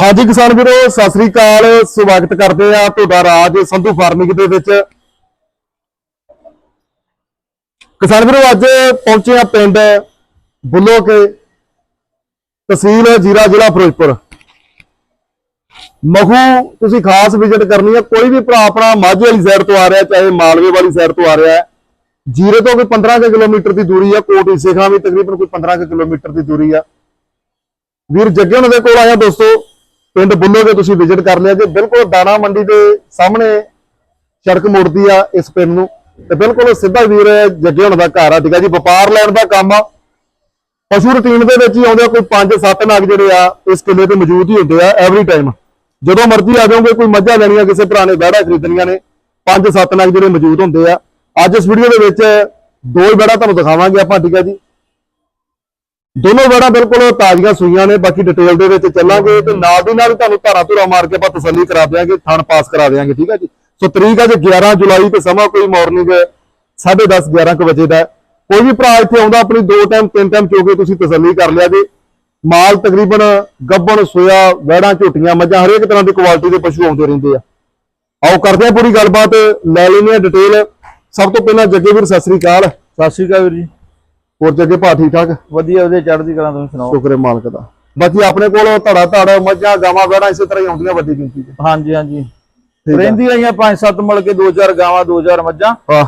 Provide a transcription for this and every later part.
ਹਾਂਜੀ ਕਿਸਾਨ ਵੀਰੋ, ਸਤਿ ਸ੍ਰੀ ਅਕਾਲ। ਸਵਾਗਤ ਕਰਦੇ ਆ ਤੁਹਾਡਾ ਰਾਜ ਸੰਧੂ ਫਾਰਮਿੰਗ ਦੇ ਵਿੱਚ। ਕਿਸਾਨ ਵੀਰੋ, ਅੱਜ ਪਹੁੰਚੇ ਆ ਪਿੰਡ ਬੁੱਲੋ ਕੇ ਤਹਿਸੀਲ ਜੀਰਾ ਜ਼ਿਲ੍ਹਾ ਫਿਰੋਜ਼ਪੁਰ। ਮਖੂ, ਤੁਸੀਂ ਖਾਸ ਵਿਜ਼ਿਟ ਕਰਨੀ ਹੈ। ਕੋਈ ਵੀ ਭਰਾ ਆਪਣਾ ਮਾਝੇ ਵਾਲੀ ਸਾਈਡ ਤੋਂ ਆ ਰਿਹਾ, ਚਾਹੇ ਮਾਲਵੇ ਵਾਲੀ ਸਾਈਡ ਤੋਂ ਆ ਰਿਹਾ ਹੈ, ਜੀਰੇ ਤੋਂ ਕੋਈ 15 ਕੁ ਕਿਲੋਮੀਟਰ ਦੀ ਦੂਰੀ ਆ ਕੋਟ ਇਸੇਖਾਂ ਵੀ ਤਕਰੀਬਨ ਕੋਈ 15 ਕੁ ਕਿਲੋਮੀਟਰ ਦੀ ਦੂਰੀ ਆ। ਵੀਰ, ਜੱਗੇ ਉਹਨਾਂ ਦੇ ਕੋਲ ਆਇਆ ਦੋਸਤੋ। ਪਿੰਡ ਬੁੱਲੋਗੇ ਤੁਸੀਂ ਵਿਜ਼ਿਟ ਕਰ ਲਿਆ ਜੇ। ਬਿਲਕੁਲ ਦਾਣਾ ਮੰਡੀ ਦੇ ਸਾਹਮਣੇ ਸੜਕ ਮੁੜਦੀ ਆ ਇਸ ਪਿੰਡ ਨੂੰ। ਤੇ ਬਿਲਕੁਲ ਸਿੱਧਾ ਵੀਰ ਜੱਗੇ ਉਹਨਾਂ ਦਾ ਘਰ ਆ, ਠੀਕ ਆ ਜੀ। ਵਪਾਰ ਲੈਣ ਦਾ ਕੰਮ ਆ। ਪਸ਼ੂ ਰੁਟੀਨ ਦੇ ਵਿੱਚ ਹੀ ਆਉਂਦੇ ਆ, ਕੋਈ 5-7 ਨਗ ਜਿਹੜੇ ਆ, ਇਸ ਕਿੱਲੇ ਤੇ ਮੌਜੂਦ ਹੀ ਹੁੰਦੇ ਆ ਐਵਰੀ ਟਾਈਮ ਜਦੋਂ ਮਰਜ਼ੀ ਆ ਜਾਓਗੇ, ਕੋਈ ਮੱਝਾਂ ਲੈਣੀਆਂ, ਕਿਸੇ ਭਰਾ ਨੇ ਬਹਿੜਾ ਖਰੀਦਣੀਆਂ ਨੇ 5-7 ਨਗ ਜਿਹੜੇ ਮੌਜੂਦ ਹੁੰਦੇ ਆ। ਅੱਜ ਇਸ ਵੀਡੀਓ ਦੇ ਵਿੱਚ ਦੋ ਹੀ ਬਹਿੜਾ ਤੁਹਾਨੂੰ ਦਿਖਾਵਾਂਗੇ ਆਪਾਂ, ਠੀਕ ਆ ਜੀ। ਦੋਨੋਂ ਵੜਾ ਬਿਲਕੁਲ ਤਾਜ਼ੀਆਂ ਸੂਈਆਂ ਨੇ, ਬਾਕੀ ਡਿਟੇਲ ਦੇ ਵਿੱਚ ਚੱਲਾਂਗੇ ਤੇ ਨਾਲ ਦੀ ਨਾਲ ਤੁਹਾਨੂੰ ਧਾਰਾ ਧੁਰਾ ਮਾਰ ਕੇ ਆਪਾਂ ਤਸੱਲੀ ਕਰਾ ਦਿਆਂਗੇ, ਥਣ ਪਾਸ ਕਰਾ ਦਿਆਂਗੇ, ਠੀਕ ਹੈ ਜੀ? ਸੋ ਤਰੀਕ ਅੱਜ 11 ਜੁਲਾਈ ਤੇ ਸਮਾਂ ਕੋਈ ਮਾਰਨਿੰਗ 10:30 11 ਕੁ ਵਜੇ ਦਾ ਕੋਈ ਵੀ ਭਰਾ ਇੱਥੇ ਆਉਂਦਾ, ਆਪਣੀ ਦੋ ਟਾਈਮ ਤਿੰਨ ਟਾਈਮ ਚੋ ਕੇ ਤੁਸੀਂ ਤਸੱਲੀ ਕਰ ਲਿਆ ਜੀ। ਮਾਲ ਤਕਰੀਬਨ ਗੱਬਣ, ਸੋਇਆ ਵੈੜਾਂ ਝੋਟੀਆਂ, ਮੱਝਾਂ, ਹਰੇਕ ਤਰ੍ਹਾਂ ਦੀ ਕੁਆਲਿਟੀ ਦੇ ਪਸ਼ੂ ਆਉਂਦੇ ਰਹਿੰਦੇ ਆ। ਆਓ ਕਰਦੇ ਆ ਪੂਰੀ ਗੱਲਬਾਤ, ਲੈ ਲੈਂਦੇ ਆ ਡਿਟੇਲ ਸਭ ਤੋਂ ਪਹਿਲਾਂ ਜੱਗੇ ਵੀਰ ਸਤਿ ਸ੍ਰੀ ਅਕਾਲ। ਸਤਿ ਸ਼੍ਰੀ ਅਕਾਲ ਵੀਰ ਜੀ। ਹੋਰ ਜੱਗੇ ਭਾ ਠੀਕ ਠਾਕ? ਵਧੀਆ ਵਧੀਆ ਚੜ੍ਹਦੀ ਕਰਾਂ ਤੁਸੀਂ ਸੁਣਾਓ? ਸ਼ੁਕਰ ਮਾਲਕ ਦਾ। ਬਾਕੀ ਆਪਣੇ ਕੋਲ ਧੜਾ ਧੜ ਮੱਝਾਂ ਗਾਵਾਂ ਵੈੜਾਂ ਇਸੇ ਤਰ੍ਹਾਂ ਹੀ ਆਉਂਦੀਆਂ ਵੱਡੀ ਗਿਣਤੀ 'ਚ। ਹਾਂਜੀ ਹਾਂਜੀ। ਰਹਿੰਦੀ ਰਹੀਆਂ ਪੰਜ ਸੱਤ ਮਿਲ ਕੇ ਦੋ ਚਾਰ ਗਾਵਾਂ ਦੋ ਚਾਰ ਮੱਝਾਂ। ਹਾਂ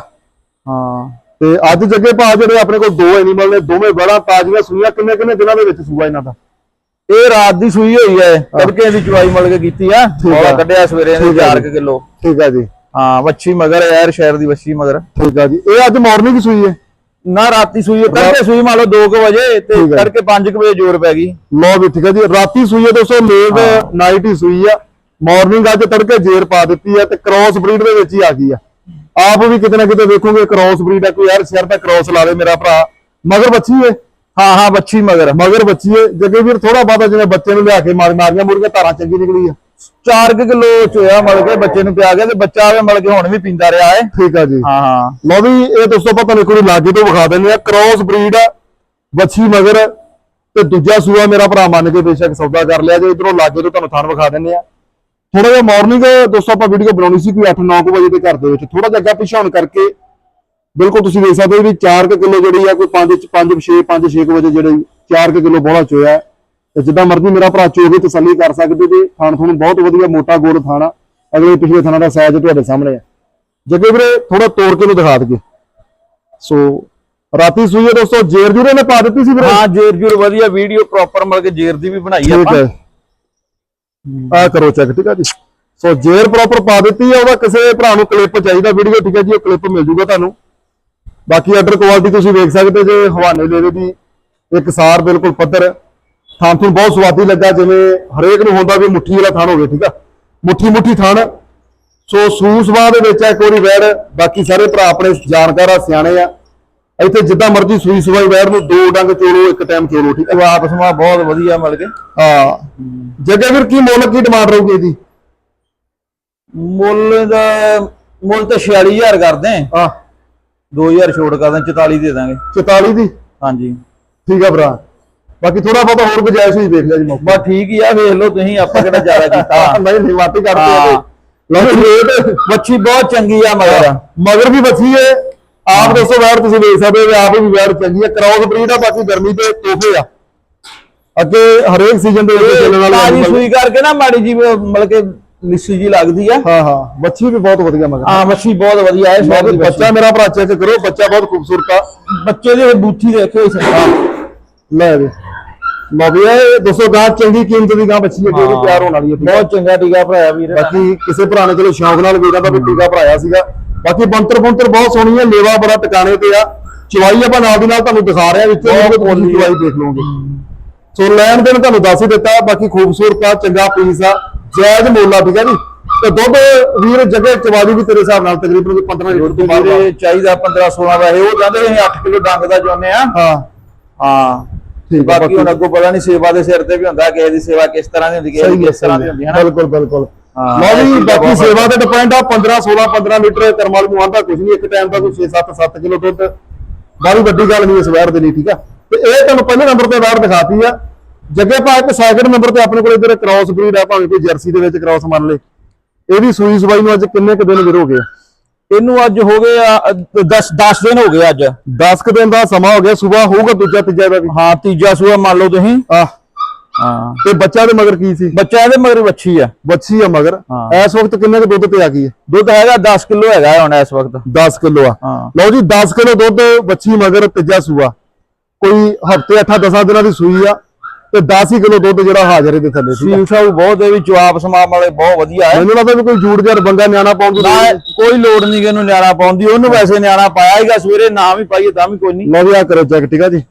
ਹਾਂ। ਤੇ ਅੱਜ ਜੱਗੇ ਭਾ ਜਿਹੜੇ ਆਪਣੇ ਕੋਲ ਦੋ ਐਨੀਮਲ ਨੇ ਦੋਵੇਂ ਵੈੜਾਂ ਤਾਜ਼ੀਆਂ ਸੂਈਆਂ। ਕਿੰਨੇ ਕਿੰਨੇ ਦਿਨਾਂ ਦੇ ਵਿੱਚ ਸੂਆ ਇਹਨਾਂ ਦਾ? ਇਹ ਰਾਤ ਦੀ ਸੂਈ ਹੋਈ ਹੈ। ਤੜਕੇ ਦੀ ਚੁਆਈ ਮਿਲ ਕੇ ਕੀਤੀ ਆ। ਮੌਲਾ ਕੱਢਿਆ ਸਵੇਰੇ ਆ 4 ਜੀ। ਕਿਲੋ। ਠੀਕ ਆ ਜੀ। ਹਾਂ ਵੱਛੀ ਮਗਰ ਯਾਰ ਸ਼ਹਿਰ ਦੀ ਵੱਛੀ ਮਗਰ। ਠੀਕ ਆ ਜੀ। ਇਹ ਅੱਜ ਮਾਰਨਿੰਗ ਸੂਈ ਹੈ। ਨਾ ਰਾਤੀ ਸੂਈ ਹੈ ਤੜਕੇ ਸੂਈ ਮੰਨ ਲਓ 2 ਵਜੇ ਤੇ। ਤੜਕੇ 5 ਵਜੇ ਜ਼ੋਰ ਪੈ ਗਈ। ਲੋ ਵੀ ਠੀਕ ਆ ਜੀ ਰਾਤੀ ਸੂਈ ਹੈ ਦੋਸਤੋ ਲੇਟ ਨਾਈਟ ਹੀ। ਸੂਈ ਆ। ਮਾਰਨਿੰਗ ਅੱਜ ਤੜਕੇ ਜੇਰ ਪਾ ਦਿੱਤੀ ਆ ਤੇ ਕ੍ਰਾਸ ਬਰੀਡ ਦੇ ਵਿੱਚ ਹੀ ਆ ਗਈ ਆ। ਆਪ ਵੀ ਕਿਤੇ ਨਾ ਕਿਤੇ ਵੇਖੋਗੇ ਕ੍ਰਾਸ ਬਰੀਡ ਆ ਕੋਈ ਯਾਰ ਸ਼ਹਿਰ ਦਾ ਕ੍ਰਾਸ ਲਾ ਦੇ ਮੇਰਾ ਭਰਾ। ਮਗਰ ਬੱਚੀ ਏ? ਹਾਂ ਹਾਂ ਵੱਛੀ ਮਗਰ। ਮਗਰ ਬੱਚੀ ਏ? ਜੱਗੇ ਵੀਰ ਥੋੜਾ ਬਾਤਾ ਜਿਵੇਂ ਬੱਚੇ ਨੂੰ ਲਿਆ ਕੇ ਮਾਰ ਮਾਰੀਆਂ ਮੁਰਗੇ ਧਾਰਾਂ ਚੰਗੀ ਨਿਕਲੀ ਆ। 4 ਕਿਲੋ ਚੋਇਆ ਮਿਲ ਕੇ ਬੱਚੇ ਨੂੰ ਪਿਆ ਗਿਆ ਤੇ ਬੱਚਾ ਆਵੇ ਮਿਲ ਕੇ ਹੁਣ ਵੀ ਪੀਂਦਾ ਰਿਹਾ ਹੈ ਠੀਕ ਆ ਜੀ। ਹਾਂ ਹਾਂ। ਲੋ ਵੀ ਇਹ ਦੋਸਤੋ ਆਪਾਂ ਤੁਹਾਨੂੰ ਵਾਰੀ ਲਾਗੇ ਤੋਂ ਵਿਖਾ ਦਿੰਦੇ ਆ ਕ੍ਰਾਸ ਬਰੀਡ ਆ ਬੱਚੀ ਮਗਰ ਤੇ ਦੂਜਾ ਸੂਆ ਮੇਰਾ ਭਰਾ ਮੰਨ ਕੇ ਬੇਸ਼ੱਕ ਸੌਦਾ ਕਰ ਲਿਆ ਜੇ। ਇਧਰੋਂ ਲਾਗੇ ਤੋਂ ਤੁਹਾਨੂੰ ਥਾਨ ਵਿਖਾ ਦਿੰਦੇ ਆ ਥੋੜਾ ਜਿਹਾ ਮਾਰਨਿੰਗ ਦੋਸਤੋ ਆਪਾਂ ਵੀਡੀਓ ਬਣਾਉਣੀ ਸੀ ਕੋਈ 8-9 ਵਜੇ ਦੇ ਘਰ ਦੇ ਵਿੱਚ। ਥੋੜਾ ਜਿਹਾ ਅੱਗਾ ਪਿਛਾਉਣ ਕਰਕੇ ਬਿਲਕੁਲ ਤੁਸੀਂ ਦੇਖ ਸਕਦੇ ਹੋ ਵੀ 4 ਕਿਲੋ ਜਿਹੜੀ ਆ ਕੋਈ 5 5 6 5 6 ਵਜੇ ਜਿਹੜੇ 4 ਕਿਲੋ ਬੋਲਾ ਚੋਇਆ। ਤੇ ਜਿੱਦਾਂ ਮਰਜ਼ੀ ਮੇਰਾ ਭਰਾ ਚੋ ਕੇ ਤਸੱਲੀ ਕਰ ਸਕਦੇ ਜੀ ਥਾਣ ਤੁਹਾਨੂੰ ਬਹੁਤ ਵਧੀਆ ਮੋਟਾ ਗੋਲ ਥਾਣਾ ਅਗਲੇ ਪਿਛਲੇ ਥਾਣਾ ਦਾ ਸਾਈਜ਼ ਤੁਹਾਡੇ ਸਾਹਮਣੇ ਹੈ ਜੱਗੇ ਵੀਰੇ ਥੋੜਾ ਤੋੜ ਕੇ ਨੂੰ ਦਿਖਾ ਦਈਏ। ਸੋ ਰਾਤੀ ਸੂਈ ਹੈ ਦੋਸਤੋ ਜੇਰ ਜੂਰੇ ਨੇ ਪਾ ਦਿੱਤੀ ਸੀ ਵੀਰੇ? ਹਾਂ ਜੇਰ ਜੂਰ ਵਧੀਆ ਵੀਡੀਓ ਪ੍ਰੋਪਰ ਮਿਲ ਕੇ ਜੇਰ ਦੀ ਵੀ ਬਣਾਈ ਆਪਾਂ। ਆ ਕਰੋ ਚੈੱਕ ਠੀਕ ਆ ਜੀ। ਸੋ ਜੇਰ ਪ੍ਰੋਪਰ ਪਾ ਦਿੱਤੀ ਹੈ ਉਹਦਾ ਕਿਸੇ ਭਰਾ ਨੂੰ ਕਲਿੱਪ ਚਾਹੀਦਾ ਵੀਡੀਓ ਠੀਕ ਹੈ ਜੀ ਉਹ ਕਲਿੱਪ ਮਿਲ ਜੂਗਾ ਤੁਹਾਨੂੰ। ਬਾਕੀ ਆਰਡਰ ਕੁਆਲਿਟੀ ਤੁਸੀਂ ਵੇਖ ਸਕਦੇ ਜੇ ਹਵਾਨੇ ਲੇਵੇ ਦੀ ਇੱਕ ਸਾਰ ਬਿਲਕੁਲ ਪੱਧਰ। ਥਾਂ ਤੋਂ ਬਹੁਤ ਸਵਾਦੀ ਲੱਗਾ ਜਿਵੇਂ ਹਰੇਕ ਨੂੰ ਹੁੰਦਾ ਵੀ ਮੁੱਠੀ ਵਾਲਾ ਥਾਨ ਹੋਵੇ ਠੀਕ ਆ? ਮੁੱਠੀ ਮੁੱਠੀ ਥਾਨ ਸੋ ਸੂਸਵਾ ਦੇ ਵਿੱਚ ਇੱਕ ਵਾਰੀ ਵੈੜ ਬਾਕੀ ਸਾਰੇ ਭਰਾ ਆਪਣੇ ਜਾਣਕਾਰ ਆ ਸਿਆਣੇ ਆ। ਇੱਥੇ ਜਿੱਦਾਂ ਮਰਜ਼ੀ ਸੂਈ ਸਵਾਈ ਵੈੜ ਨੂੰ ਦੋ ਡੰਗ ਚੋਲੋ ਇੱਕ ਟਾਈਮ ਚੋਲੋ ਠੀਕ ਆ? ਉਹ ਆਪਸ ਵਿੱਚ ਬਹੁਤ ਵਧੀਆ ਮਿਲ ਕੇ ਹਾਂ। ਜੱਗੇ ਵੀਰ ਕੀ ਮੁੱਲ ਕੀ ਡਿਮਾਂਡ ਰਹੂਗੀ ਇਹਦੀ? ਮੁੱਲ ਦਾ ਮੁੱਲ ਤਾਂ 46000 ਕਰਦੇ ਹਾਂ। 2000 ਛੋਟ ਕਰਦੇ 44 ਦੇ ਦਾਂਗੇ। 44 ਦੀ? ਹਾਂਜੀ। ਠੀਕ ਆ ਭਰਾ। ਬਾਕੀ ਥੋੜਾ ਬਹੁਤਾ ਹੋਰ ਗੁਜਾਇਸ਼ ਹੋਈ ਵੇਖ ਲਿਆ ਜੀ ਮੌਕਾ ਬਸ ਠੀਕ ਹੀ ਆ ਵੇਖ ਲਓ ਤੁਸੀਂ ਆਪਾਂ ਕਿਹੜਾ ਜ਼ਿਆਦਾ ਕੀਤਾ। ਨਹੀਂ ਨਹੀਂ ਵਾਟੀ ਕਰਦੇ ਹਾਂ। ਆ ਲਓ ਰੇਟ। ਵੱਛੀ ਬਹੁਤ ਚੰਗੀ ਆ ਮਗਰ। ਮਗਰ ਵੀ ਬੱਚੀ ਏ। ਆਪ ਦੱਸੋ ਵੈਰ ਤੁਸੀਂ ਵੇਖ ਸਕਦੇ ਹੋ ਆਪ ਵੀ ਵੈਰ ਚੰਗੀ ਹੈ ਕ੍ਰਾਸ ਬਰੀਡ ਆ ਬਾਕੀ ਗਰਮੀ ਤੇ ਤੋਹਫੇ ਆ। ਅੱਗੇ ਹਰੇਕ ਸੀਜ਼ਨ ਦੇ ਵਿੱਚ ਚੱਲਣ ਵਾਲੇ ਤਾਜੀ animal- ਸੂਈ ਕਰਕੇ ਨਾ ਮਾੜੀ ਜੀ ਮਤਲਬ ਕਿ ਲਿੱਸੀ ਜੀ ਲੱਗਦੀ ਆ। ਹਾਂ ਹਾਂ। ਬੱਚੀ ਵੀ ਬਹੁਤ ਵਧੀਆ ਮਗਰ। ਹਾਂ ਵੱਛੀ ਬਹੁਤ ਵਧੀਆ ਹੈ ਸ਼ਹਿਰ ਦੀ ਬੱਚਾ ਮੇਰਾ ਭਰਾ ਚੈੱਕ ਕਰੋ ਬੱਚਾ ਬਹੁਤ ਖੂਬਸੂਰਤ ਆ। ਬੱਚੇ ਦੀ ਬੂਥੀ ਦੇਖਿਓ ਇਸ ਲੈ ਵੀ। ਵੀ ਇਹ ਦੱਸੋ ਗਾਂ ਚੰਗੀ ਕੀਮਤ ਦੀ ਗਾਂ ਬੱਚੀ ਹੈ ਜਿਹੜੀ ਹਾਂ। ਤਿਆਰ ਹੋਣ ਵਾਲੀ ਹੈ ਠੀਕ ਹੈ? ਬਹੁਤ ਚੰਗਾ ਟੀਕਾ ਭਰਾਇਆ ਵੀਰ। ਬਾਕੀ ਕਿਸੇ ਭਰਾ ਨੇ ਚਲੋ ਸ਼ੌਂਕ ਨਾਲ ਵੀਰਾਂ ਦਾ ਵੀ ਟੀਕਾ ਭਰਾਇਆ ਸੀਗਾ। ਬਾਕੀ ਬੰਤਰ ਬੰਤਰ ਬਹੁਤ ਸੋਹਣੀ ਹੈ ਲੇਵਾ ਬੜਾ ਟਿਕਾਣੇ ਤੇ ਆ। ਚਵਾਈ ਆਪਾਂ ਨਾਲ ਦੀ ਨਾਲ ਤੁਹਾਨੂੰ ਦਿਖਾ ਰਹੇ ਆ ਵਿੱਚੋਂ ਬਹੁਤ ਬਹੁਤ ਪੋਲੀ ਚਵਾਈ ਦੇਖ ਲਓਗੇ। ਸੋ ਲੈਣ ਦੇਣ ਤੁਹਾਨੂੰ ਦੱਸ ਹੀ ਦਿੱਤਾ ਬਾਕੀ ਖੂਬਸੂਰਤ ਆ ਚੰਗਾ ਪੀਸ ਆ ਜਾਇਜ਼ ਮੁੱਲ ਆ ਠੀਕ ਹੈ ਜੀ। ਤੇ ਦੁੱਧ ਵੀਰ ਜਗੇ ਚਵਾਦੀ ਵੀ ਤੇਰੇ ਹਿਸਾਬ ਨਾਲ ਤਕਰੀਬਨ ਕੋਈ 15 ਲੀਟਰ ਤੋਂ ਬਾਅਦ ਵੀਰੇ ਚਾਹੀਦਾ 15 16 ਵੈਸੇ ਉਹ ਕਹਿੰਦੇ ਅਸੀਂ 8 ਕਿਲੋ ਡੰਗ ਦਾ ਚਾਹੁੰਦੇ ਆ। ਹਾਂ। ਹਾਂ। ਠੀਕ ਬਾਕੀ ਹੁਣ ਅੱਗੋਂ ਪਤਾ ਨਹੀਂ ਸੇਵਾ ਦੇ ਸਿਰ ਤੇ ਵੀ ਹੁੰਦਾ ਕਿਸੇ ਦੀ ਸੇਵਾ ਕਿਸ ਤਰ੍ਹਾਂ ਦੀ ਹੁੰਦੀ ਕਿਸੇ ਦੀ ਕਿਸ ਤਰ੍ਹਾਂ ਦੀ ਹੁੰਦੀ ਹੈ। ਨਾ ਬਿਲਕੁਲ ਬਿਲਕੁਲ। ਹਾਂ, ਲਓ ਚੀਜ਼ਾਂ ਬਾਕੀ ਸੇਵਾ ਤੇ ਡਿਪੈਂਡ ਆ 15 16 15 ਲੀਟਰ ਕਰਮਾਲ ਨੂੰ ਆਂਦਾ ਕੁਝ ਨਹੀਂ ਇੱਕ ਟਾਈਮ ਦਾ ਕੋਈ 6 7 7 ਕਿਲੋ ਦੁੱਧ। ਬਾਹਲੀ ਵੱਡੀ ਗੱਲ ਨਹੀਂ ਇਸ ਵਾਰ ਦੇ ਲਈ ਠੀਕ ਆ? ਤੇ ਇਹ ਤੁਹਾਨੂੰ ਪਹਿਲੇ ਨੰਬਰ ਤੇ ਵਾਰ ਦਿਖਾਤੀ ਆ। ਜੱਗੇ ਭਾ ਇੱਕ ਸੈਕਿੰਡ ਨੰਬਰ ਤੇ ਆਪਣੇ ਕੋਲ ਇਧਰ ਕ੍ਰਾਸ ਬਰੀਡ ਆ ਭਾਵੇਂ ਕੋਈ ਜਰਸੀ ਦੇ ਵਿੱਚ ਕ੍ਰਾਸ ਮੰਨ ਲੇ। ਇਹਦੀ ਸੂਈ ਸਵਾਈ ਨੂੰ ਅੱਜ ਕਿੰਨੇ ਕੁ ਦਿਨ ਵੀਰ ਹੋ ਗਏ ਇਹਨੂੰ ਅੱਜ ਹੋ ਗਏ 10 10 ਦਿਨ ਹੋ ਗਏ ਅੱਜ। 10 ਕੁ ਦਿਨ ਦਾ ਸਮਾਂ ਹੋ ਗਿਆ ਸਵੇਰ ਹੋਊਗਾ ਦੂਜਾ ਤੀਜਾ ਦਾ ਵੀ। ਹਾਂ ਤੀਜਾ ਸੂਆ ਮੰਨ ਲਓ ਤੁਸੀਂ। ਆਹ। ਹਾਂ। ਤੇ ਬੱਚਾ ਦੇ ਮਗਰ ਕੀ ਸੀ? ਬੱਚਾ ਇਹਦੇ ਮਗਰ ਵੱਛੀ ਆ। ਬੱਚੀ ਆ ਮਗਰ। ਇਸ ਵਕਤ ਕਿੰਨੇ ਕੁ ਦੁੱਧ ਤੇ ਆ ਗਈ ਹੈ? ਦੁੱਧ ਹੈਗਾ 10 ਕਿਲੋ ਹੈਗਾ ਹੁਣ ਇਸ ਵਕਤ। 10 ਕਿਲੋ ਆ। ਲਓ ਜੀ 10 ਕਿਲੋ ਦੁੱਧ ਬੱਚੀ ਮਗਰ ਤੀਜਾ ਸੂਆ। ਕੋਈ ਹਫ਼ਤੇ 8-10 ਦਿਨਾਂ ਦੀ ਸੂਈ ਆ। ਤੇ 10 ਹੀ ਕਿਲੋ ਦੁੱਧ ਜਿਹੜਾ ਹਾਜ਼ਰ ਇਹਦੇ ਥੱਲੇ ਸੀ ਸੀਲ ਸਾਹਿਬ ਬਹੁਤ ਇਹ ਵੀ ਜਵਾਬ ਸਮਾਪ ਵਾਲੇ ਬਹੁਤ ਵਧੀਆ ਹੈ। ਮੈਨੂੰ ਲੱਗਦਾ ਵੀ ਕੋਈ ਜੂੜ ਜਰ ਬੰਗਾ ਨਿਆਣਾ ਪਾਉਣ ਦੀ। ਕੋਈ ਲੋੜ ਨਹੀਂ ਕਿ ਇਹਨੂੰ ਨਿਆਣਾ ਪਾਉਣ ਦੀ ਉਹਨੂੰ ਵੈਸੇ ਨਿਆਣਾ ਪਾਇਆ ਹੀਗਾ ਸਵੇਰੇ ਨਾ ਵੀ ਪਾਈਏ ਤਾਂ ਵੀ ਕੋਈ ਨਹੀਂ। ਲਓ ਵੀ ਆ ਕਰੋ ਚੈੱਕ ਠੀਕ ਆ ਜੀ।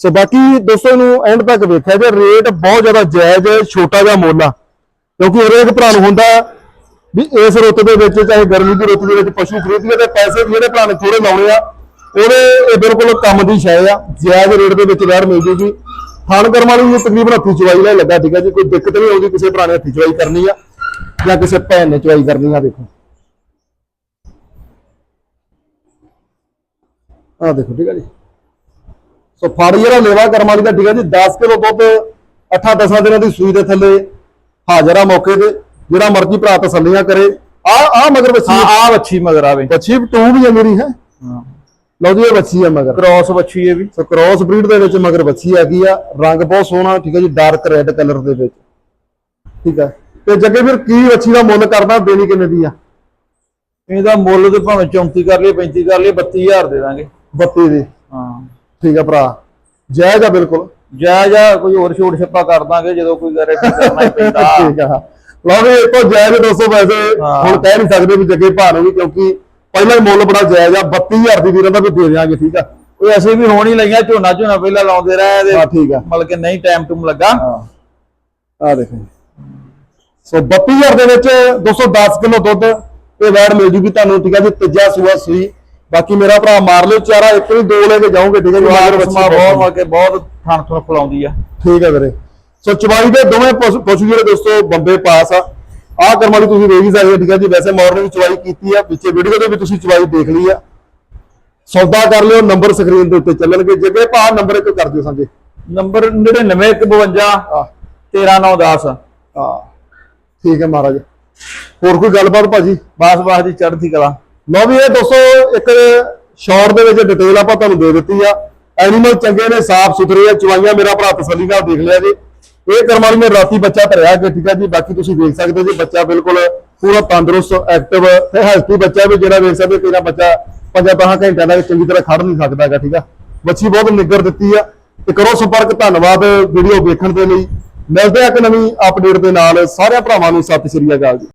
ਸੋ ਬਾਕੀ ਦੋਸਤੋ ਨੂੰ ਐਂਡ ਤੱਕ ਵੇਖਿਆ ਜੇ ਰੇਟ ਬਹੁਤ ਜ਼ਿਆਦਾ ਜਾਇਜ਼ ਛੋਟਾ ਜਿਹਾ ਮੁੱਲ ਕਿਉਂਕਿ ਹਰੇਕ ਭਰਾ ਨੂੰ ਹੁੰਦਾ ਵੀ ਇਸ ਰੁੱਤ ਦੇ ਵਿੱਚ ਚਾਹੇ ਗਰਮੀ ਦੀ ਰੁੱਤ ਦੇ ਵਿੱਚ ਪਸ਼ੂ ਖਰੀਦੀਏ ਤੇ ਪੈਸੇ ਵੀ ਜਿਹੜੇ ਭਰਾ ਨੇ ਥੋੜੇ ਲਾਉਣੇ ਆ ਉਹਦੇ ਇਹ ਬਿਲਕੁਲ ਕੰਮ ਦੀ ਸ਼ੈ ਆ। ਜਾਇਜ਼ ਰੇਟ ਦੇ ਵਿੱਚ ਵੈਰ ਮਿਲ ਜੂਗੀ ਥਾਣ ਕਰਮ ਵਾਲੀ ਨੂੰ ਤਕਰੀਬਨ ਹੱਥੀ ਚਵਾਈ ਲੈ ਲੱਗਾ ਠੀਕ ਆ ਜੀ। ਕੋਈ ਦਿੱਕਤ ਨਹੀਂ ਆਉਂਦੀ ਕਿਸੇ ਭਰਾ ਨੇ ਹੱਥੀ ਚਵਾਈ ਕਰਨੀ ਆ ਜਾਂ ਕਿਸੇ ਭੈਣ ਨੇ ਚਵਾਈ ਕਰਨੀ ਆ ਦੇਖੋ। ਆ ਦੇਖੋ ਠੀਕ ਆ ਜੀ। ਸੋ ਫੜ ਜਿਹੜਾ ਲੇਵਾ ਕਰਮ ਵਾਲੀ ਦਾ ਠੀਕ ਆ ਜੀ 10 ਕਿਲੋ ਦੁੱਧ 8-10 ਦਿਨਾਂ ਦੀ ਸੂਈ ਦੇ ਥੱਲੇ ਹਾਜ਼ਰ ਆ ਮੌਕੇ ਤੇ ਜਿਹੜਾ ਮਰਜ਼ੀ ਭਰਾ ਤਸੱਲੀਆਂ ਕਰੇ। ਆ ਆ ਮਗਰ ਹਾਂ ਆ ਵੱਛੀ ਮਗਰ ਆਵੇ ਬੱਚੀ ਟੂ ਵੀ ਹੈ ਮੇਰੀ ਹੈ ਹਾਂ। ਲਓ ਜੀ ਇਹ ਬੱਚੀ ਹੈ ਮਗਰ। ਕ੍ਰਾਸ ਵੱਛੀ ਇਹ ਵੀ। ਸੋ ਕ੍ਰਾਸ ਬਰੀਡ ਦੇ ਵਿੱਚ ਮਗਰ ਬੱਚੀ ਹੈਗੀ ਆ। ਰੰਗ ਬਹੁਤ ਸੋਹਣਾ ਠੀਕ ਹੈ ਜੀ ਡਾਰਕ ਰੈੱਡ ਕਲਰ ਦੇ ਵਿੱਚ। ਠੀਕ ਹੈ। ਤੇ ਜੱਗੇ ਫਿਰ ਕੀ ਬੱਚੀ ਦਾ ਮੁੱਲ ਕਰਦਾ ਦੇਣੀ ਕਿੰਨੇ ਦੀ ਆ? ਇਹਦਾ ਮੁੱਲ ਤੇ ਭਾਵੇਂ 34 ਕਰ ਲਈਏ 35 ਕਰ ਲਈਏ 32000 ਦੇ ਦਾਂਗੇ। 32 ਦੀ। ਹਾਂ। ਠੀਕ ਆ ਭਰਾ। ਜਾਇਜ਼ ਆ ਬਿਲਕੁਲ। ਜਾ ਜਾ ਕੋਈ ਹੋਰ ਛੋਟ ਛੱਪਾ ਕਰ ਦਾਂਗੇ ਜਦੋਂ ਕੋਈ ਗਾਰੰਟੀ ਕਰਨਾ ਹੀ ਪੈਂਦਾ। ਠੀਕ ਆ। ਲਓ ਵੀ ਇੱਕੋ ਜਾਇਜ਼ ਦੋਸਤੋ ਵੈਸੇ। ਹਾਂ। ਹੁਣ ਕਹਿ ਨਹੀਂ ਸਕਦੇ ਵੀ ਜੱਗੇ ਭਾ ਨੂੰ ਵੀ ਕਿਉਂਕਿ ਪਹਿਲਾਂ ਹੀ ਮੁੱਲ ਬੜਾ ਜਾਇਜ਼ ਆ 32000 ਦੀ ਵੀਰਾਂ ਦਾ ਵੀ ਦੇ ਦਿਆਂਗੇ ਠੀਕ ਆ। ਉਹ ਅਸੀਂ ਵੀ ਹੋਣ ਲਈਆਂ ਝੋਨਾ ਝੋਨਾ ਪਹਿਲਾਂ ਲਾਉਂਦੇ ਰਹੇ ਤੇ ਹਾਂ ਠੀਕ ਆ। ਮਤਲਬ ਕਿ ਨਹੀਂ ਟਾਈਮ ਟੂਮ ਲੱਗਾ। ਆ ਦੇਖੋ ਸੋ 32000 ਦੇ ਵਿੱਚ 210 ਕਿਲੋ ਦੁੱਧ ਇਹ ਵੈੜ ਮਿਲ ਜੂਗੀ ਤੁਹਾਨੂੰ ਠੀਕ ਆ ਜੀ ਤੀਜਾ ਸੂਆ ਸੂਈ ਬਾਕੀ ਮੇਰਾ ਭਰਾ ਮਾਰ ਲਿਓ ਚਾਰਾ ਇੱਕ ਵੀ ਦੋ ਲੈ ਕੇ ਜਾਓਗੇ ਠੀਕ ਹੈ ਜੀ ਬੱਚੀ ਬਹੁਤ ਮਤਲਬ ਕਿ ਬਹੁਤ ਥਣ ਥਣ ਫਲਾਉਂਦੀ ਆ। ਠੀਕ ਹੈ ਵੀਰੇ। ਸੋ ਚਵਾਈ ਦੇ ਦੋਵੇਂ ਪਸ਼ੂ ਜਿਹੜੇ ਦੋਸਤੋ ਬੰਬੇ ਪਾਸ ਆ। ਆਹ ਕਰਮ ਵਾਲੀ ਤੁਸੀਂ ਵੇਖ ਹੀ ਸਕਦੇ ਹੋ, ਠੀਕ ਹੈ ਜੀ। ਵੈਸੇ ਮਾਰਨਿੰਗ ਚਵਾਈ ਕੀਤੀ ਆ ਪਿੱਛੇ ਵੀਡੀਓ ਦੇ ਵੀ ਤੁਸੀਂ ਚਵਾਈ ਦੇਖ ਲਈ ਆ। ਸੌਦਾ ਕਰ ਲਿਓ ਨੰਬਰ ਸਕਰੀਨ ਦੇ ਉੱਤੇ ਚੱਲਣਗੇ। ਜੱਗੇ ਭਾ ਨੰਬਰ ਇੱਕ ਕਰ ਦਿਓ ਸਾਂਝੇ। ਨੰਬਰ 9952 ਆ 13910 ਆ ਠੀਕ ਹੈ ਮਹਾਰਾਜ। ਹੋਰ ਕੋਈ ਗੱਲਬਾਤ ਭਾਜੀ? ਬਾਸ ਬਾਸ ਦੀ ਚੜ੍ਹਦੀ ਕਲਾ। ਲਓ ਵੀ ਇਹ ਦੋਸਤੋ ਇੱਕ ਸ਼ਾਰਟ ਦੇ ਵਿੱਚ ਡਿਟੇਲ ਆਪਾਂ ਤੁਹਾਨੂੰ ਦੇ ਦਿੱਤੀ ਆ। ਐਨੀਮਲ ਚੰਗੇ ਨੇ ਸਾਫ਼ ਸੁਥਰੇ ਆ ਚਵਾਈਆਂ ਮੇਰਾ ਭਰਾ ਤਸੱਲੀ ਨਾਲ ਦੇਖ ਲਿਆ ਜੀ। ਇਹ ਕਰਮ ਵਾਲੀ ਮੈਂ ਰਾਤੀ ਬੱਚਾ ਭਰਿਆ ਕਿ ਠੀਕ ਹੈ ਜੀ, ਬਾਕੀ ਤੁਸੀਂ ਦੇਖ ਸਕਦੇ ਹੋ ਜੀ ਬੱਚਾ ਬਿਲਕੁਲ ਪੂਰਾ ਤੰਦਰੁਸਤ ਐਕਟਿਵ ਤੇ ਹੈਲਥੀ ਬੱਚਾ ਵੀ ਜਿਹੜਾ ਵੇਖ ਸਕਦੇ ਤੇਰਾ ਬੱਚਾ ਪੰਜਾਂ ਦਸਾਂ ਘੰਟਿਆਂ ਦਾ ਚੰਗੀ ਤਰ੍ਹਾਂ ਖੜ ਨਹੀਂ ਸਕਦਾ ਹੈਗਾ, ਠੀਕ ਆ। ਬੱਚੀ ਬਹੁਤ ਨਿੱਗਰ ਦਿੱਤੀ ਆ। ਤੇ ਕਰੋ ਸੰਪਰਕ, ਧੰਨਵਾਦ ਵੀਡੀਓ ਵੇਖਣ ਦੇ ਲਈ। ਮਿਲਦੇ ਆ ਇੱਕ ਨਵੀਂ ਅਪਡੇਟ ਦੇ ਨਾਲ। ਸਾਰਿਆਂ ਭਰਾਵਾਂ ਨੂੰ ਸਤਿ ਸ਼੍ਰੀ ਅਕਾਲ ਜੀ।